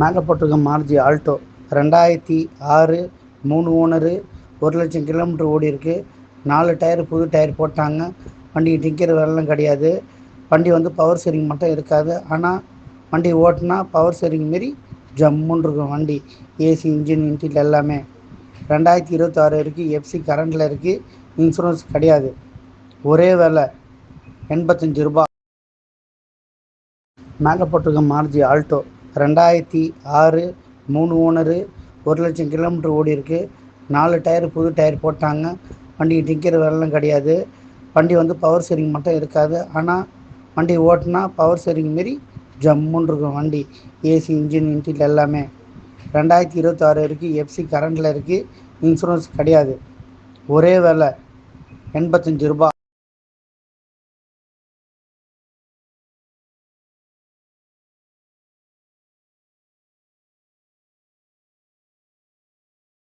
மேலே போட்டிருக்க மாருதி ஆல்டோ. ரெண்டாயிரத்தி ஆறு மூணு ஓனரு ஒரு லட்சம் கிலோமீட்டர் இருக்குது நாலு டயரு புது டயர் போட்டாங்க. வண்டிக்கு டிங்கர் வேலைலாம் கிடையாது. வண்டி வந்து பவர் சேரிங் மட்டும் இருக்காது. ஆனால் வண்டி ஓட்டினா பவர் சேரிங் மாரி ஜம்முன்னு இருக்கும் வண்டி. ஏசி இன்ஜின் இன்டீரியல் எல்லாமே. ரெண்டாயிரத்தி இருபத்தாறு வரைக்கும் எஃப்சி கரண்டில் இருக்குது இன்சூரன்ஸ் கிடையாது. ஒரே வேலை எண்பத்தஞ்சு ரூபா மேலே போட்டிருக்க மாருதி ஆல்டோ. ரெண்டாயிரத்தி ஆறு மூணு ஓனரு ஒரு லட்சம் கிலோமீட்டர் ஓடிருக்கு நாலு டயரு புது டயர் போட்டாங்க. வண்டிக்கு டிங்கர் வேலைலாம் கிடையாது. வண்டி வந்து பவர் ஸ்டேரிங் மட்டும் இருக்காது. ஆனால் வண்டி ஓட்டினா பவர் ஸ்டேரிங் மாரி ஜம்முன்னு இருக்கும் வண்டி. ஏசி இன்ஜின் இன்டீரியல் எல்லாமே. ரெண்டாயிரத்தி இருபத்தாறு வரைக்கும் எஃப்சி கரண்டில் இருக்குது இன்சூரன்ஸ் கிடையாது. ஒரே வேலை எண்பத்தஞ்சு ரூபா